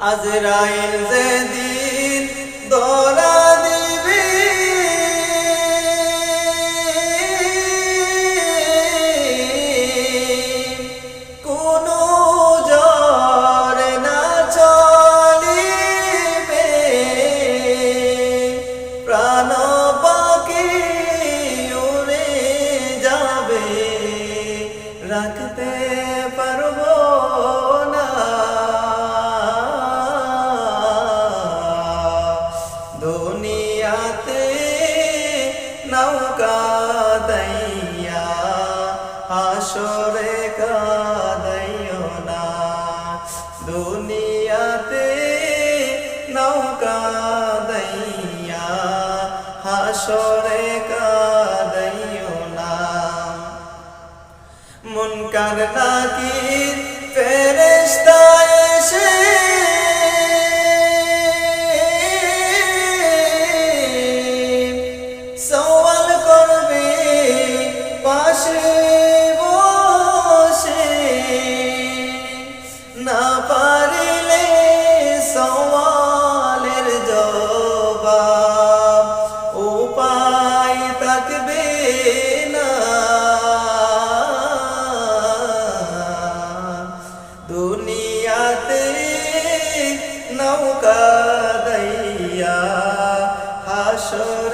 আজরাইল যেদিন দরা নৌকা দইয়া আসরে কাদাইও না। দুনিয়াতে নৌকা দইয়া হাসরে থাকবে না। দুনিয়াতে নৌকা দইয়া হাসরে